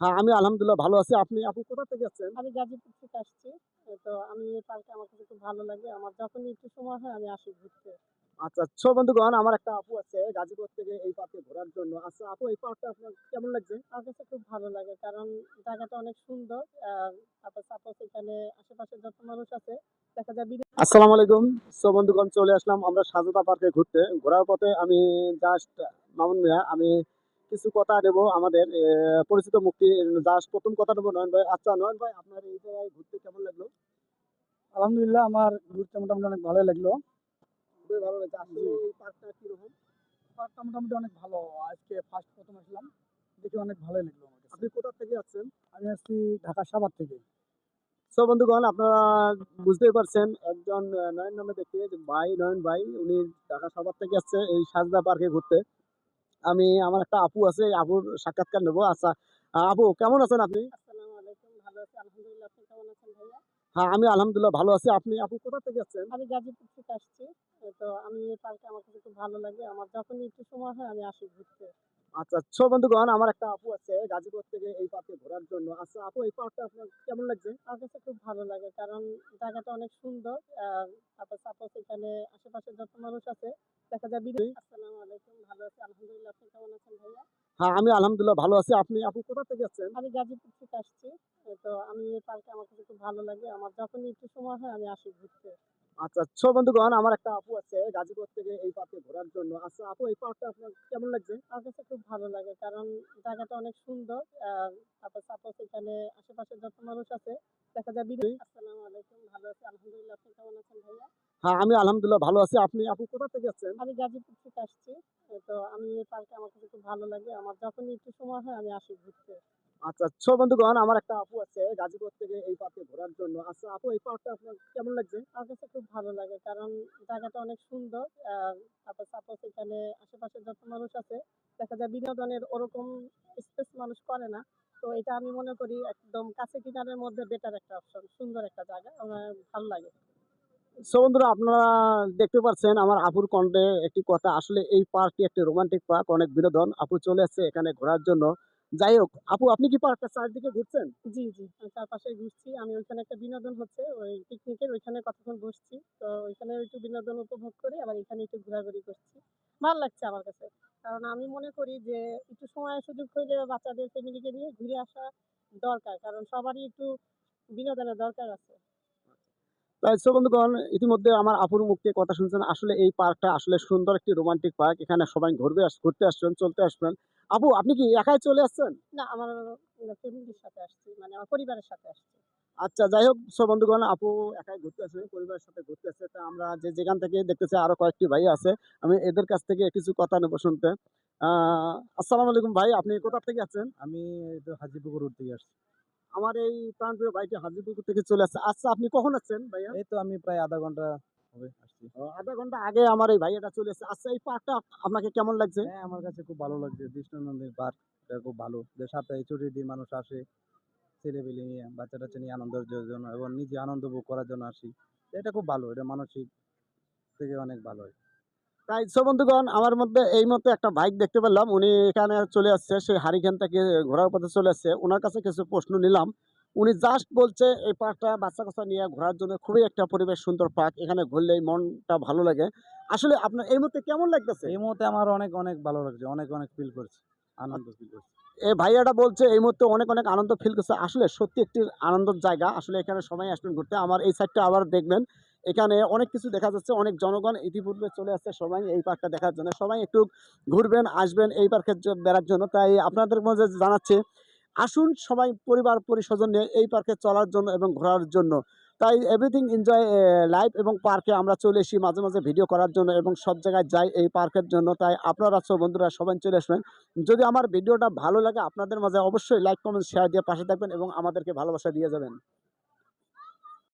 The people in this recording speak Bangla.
হ্যাঁ আমি আলহামদুলিল্লাহ ভালো আছি। আপনি আপু কোথা থেকে যাচ্ছেন আমি গাজীপুর থেকে আসছি। তো আমি এই পার্কে আমার কাছে খুব ভালো লাগে। আমার যখনই একটু সময় হয় আমি আসি ঘুরতে। আচ্ছা ছো বন্ধুগণ আমার একটা আপু আছে গাজীপুর থেকে এই পার্কে ঘোরার জন্য। আচ্ছা আপু এই পার্কটা আপনার কেমন লাগছে? আমার কাছে খুব ভালো লাগে কারণ জায়গাটা অনেক সুন্দর। আর তারপর সাপোজ এখানে আশেপাশে যত মানুষ আছে দেখা যায় বিভিন্ন আসসালামু আলাইকুম। সো বন্ধুগণ চলে আসলাম আমরা স্বাধীনতা পার্কে ঘুরতে। ঘোরার পথে আমি জাস্ট মামুন মিয়া আমি কিছু কথা দেব আমাদের পরিচিত মুক্তি জাস্ট প্রথম কথা দেবো নয়ন ভাই। আচ্ছা নয়ন ভাই আপনার এই জায়গায় ঘুরতে কেমন লাগল? আলহামদুলিল্লাহ আমার ঘুরতে মোটামুটি অনেক ভালোই লাগল। খুবই ভালো লাগছে। আসলে এই পার্কটা কীরকম? পার্কটা মোটামুটি অনেক ভালো। আজকে ফার্স্ট প্রথম আসলাম। দেখে অনেক ভালোই লাগল আমার আপনি কোথা থেকে যাচ্ছেন আমি আসছি ঢাকা সাভার থেকে। সো বন্ধুগণ আপনারা বুঝতেই পারছেন একজন নয়ন নামে দেখতে ভাই নয়ন ভাই উনি ঢাকা সাভার থেকে আসছে এই সাজদা পার্কে ঘুরতে। আমি আমার একটা আপু আছে আপুর সাক্ষাৎকার নেব। আচ্ছা আপু কেমন আছেন আপনি? আছেন হ্যাঁ আমি আলহামদুলিল্লাহ ভালো আছি। আপনি আপু কোথা থেকে যাচ্ছেন আমি গাজীপুর থেকে আসছি। তো আমি পার্কে আমার কাছে খুব ভালো লাগে। আমার যখনই একটু সময় হয় আমি আসি ঘুরতে। আচ্ছা ছো বন্ধুগণ আমার একটা আপু আছে গাজীপুর থেকে এই পার্কে ঘোরার জন্য। আচ্ছা আপু এই পার্কটা আপনার কেমন লাগছে? আমার কাছে খুব ভালো লাগে কারণ জায়গাটা অনেক সুন্দর। তারপর সাপোজ এখানে আশেপাশে যত মানুষ আছে দেখা যায় ভালো আছি আলহামদুলিল্লাহ। আপনি কেমন আছেন ভাইয়া? হ্যাঁ আমি আলহামদুলিল্লাহ ভালো আছি। আপনি আপু কোথা থেকে যাচ্ছেন আমি গাজীপুর থেকে আসছি। তো আমি এই পার্কে আমার কাছে খুব ভালো লাগে। আমার যখনই একটু সময় হয় আমি আসি ঘুরতে। আচ্ছা ছো বন্ধুগণ আমার একটা আপু আছে গাজীপুর থেকে এই পার্কে ঘোরার জন্য। আচ্ছা আপু এই পার্কটা আপনার কেমন লাগছে? আমার কাছে খুব ভালো লাগে কারণ জায়গাটা অনেক সুন্দর। আর তারপর সাপোজ এখানে আশেপাশে যত মানুষ আছে দেখা যায় আসসালামু আলাইকুম ভালো হ্যাঁ আমি আলহামদুলিল্লাহ ভালো আছি। আপনি আপু কোথা থেকে যাচ্ছেন আমি গাজীপুর থেকে আসছি। তো আমি এই পার্কে আমার কাছে খুব ভালো লাগে। আমার যখনই একটু সময় হয় আমি আসি ঘুরতে। আচ্ছা ছো বন্ধুগণ আমার একটা আপু আছে গাজীপুর থেকে এই পার্কে ঘোরার জন্য। আচ্ছা আপু এই পার্কটা আপনার কেমন লাগছে? আমার কাছে খুব ভালো লাগে কারণ জায়গাটা অনেক সুন্দর। আর তারপর সাপোজ এখানে আশেপাশে যত মানুষ আছে দেখা যায় বিনোদনের ওরকম স্পেস মানুষ করে না। তো এটা আমি মনে করি একদম কাছে কিনারের মধ্যে বেটার একটা অপশন সুন্দর একটা জায়গা আমার ভালো লাগে। সো বন্ধুরা আপনারা দেখতে পাচ্ছেন আমার আপুর কণ্ঠে একটি কথা। আসলে এই পার্কটি একটি রোমান্টিক পার্ক অনেক বিনোদন। আপু চলে আসছে এখানে ঘোরার জন্য। যাই হোক আপু আপনি কি পার্কটা চারদিকে ঘুরছেন? জি জি চারপাশে ঘুরছি। আমি ওইখানে একটা বিনোদন হচ্ছে ওই পিকনিকের ওইখানে কতক্ষণ বসছি। তো ওইখানে একটু বিনোদন উপভোগ করি আবার এখানে একটু ঘোরাঘুরি করছি। ভালো লাগছে আমার কাছে। কারণ আমি মনে করি যে একটু সময় সুযোগ হইলে বাচ্চাদের ফ্যামিলিকে নিয়ে ঘুরে আসা দরকার কারণ সবারই একটু বিনোদনের দরকার আছে। তাই বন্ধুগণ ইতিমধ্যে আমার আপুর মুখ কথা শুনছেন। আসলে এই পার্কটা আসলে সুন্দর একটি রোমান্টিক পার্ক এখানে সবাই ঘুরবে ঘুরতে আসবেন চলতে আসবেন। আপু আপনি কি একাই চলে আসছেন? না আমার ফ্যামিলির সাথে আসছি মানে আমার পরিবারের সাথে আসছি। আচ্ছা যাই হোক সব বন্ধুগণ আপু একাই ঘুরতে আসবে পরিবারের সাথে ঘুরতে আসছে তা আমরা যে যেখান থেকে দেখতেছি আরও কয়েকটি ভাই আছে আমি এদের কাছ থেকে কিছু কথা নেব শুনতে। আসসালামু আলাইকুম ভাই আপনি কোথা থেকে আছেন? আমি হাজিপুকুর রোড থেকে আসছি। আমার এই প্রাণপ্রিয় ভাইটি হাজিপুকুর থেকে চলে আসছে। আচ্ছা আপনি কখন আছেন ভাইয়া? এই তো আমি প্রায় আধা ঘণ্টা হবে আসছি। আধা ঘণ্টা আগে আমার এই ভাইয়াটা চলে আসছে আচ্ছা এই পার্কটা আপনাকে কেমন লাগছে? হ্যাঁ আমার কাছে খুব ভালো লাগছে। কৃষ্ণনন্দির পার্ক খুব ভালো। যে সাপ্তাহিক ছুটির দিন মানুষ আসে ছেলেপেলে নিয়ে বাচ্চা টাচ্চা নিয়ে আনন্দের জন্য এবং নিজে আনন্দ ভোগ করার জন্য আসি। এটা খুব ভালো, এটা মানসিক থেকে অনেক ভালো। হয় তাই সব বন্ধুগণ, আমার মধ্যে এই মতো একটা বাইক দেখতে পেলাম। উনি এখানে চলে আসছে, সেই হারিকেন থেকে ঘোরার পথে চলে আসছে। ওনার কাছে কিছু প্রশ্ন নিলাম। উনি জাস্ট বলছে, এই পার্কটা বাচ্চা কাচ্চা নিয়ে ঘোরার জন্য খুবই একটা পরিবেশ সুন্দর পার্ক। এখানে ঘুরলেই মনটা ভালো লাগে। আসলে আপনার এই মুহূর্তে কেমন লাগতেছে? এই মুহূর্তে আমার অনেক অনেক ভালো লাগছে, অনেক অনেক ফিল করছি, আনন্দ ফিল করছি। এই ভাইয়াটা বলছে, এই মুহূর্তে অনেক অনেক আনন্দ ফিল করছে। আসলে সত্যি একটি আনন্দের জায়গা। আসলে এখানে সবাই আসবেন ঘুরতে। আমার এই সাইডটা আবার দেখবেন। এখানে অনেক কিছু দেখা যাচ্ছে, অনেক জনগণ ইতিপূর্বে চলে আসছে সবাই এই পার্কটা দেখার জন্য। সবাই একটু ঘুরবেন, আসবেন এই পার্কের বেড়ার জন্য। তাই আপনাদের মধ্যে জানাচ্ছি আসুন সবাই পরিবার পরিস্বজন নিয়ে এই পার্কে চলার জন্য এবং ঘোরার জন্য। তাই এভরিথিং এনজয় লাইফ এবং পার্কে আমরা চলে এসি মাঝে মাঝে ভিডিও করার জন্য এবং সব জায়গায় যাই এই পার্কের জন্য। তাই আপনারা সব বন্ধুরা সবাই চলে আসবেন। যদি আমার ভিডিওটা ভালো লাগে আপনাদের মাঝে অবশ্যই লাইক কমেন্ট শেয়ার দিয়ে পাশে থাকবেন এবং আমাদেরকে ভালোবাসা দিয়ে যাবেন।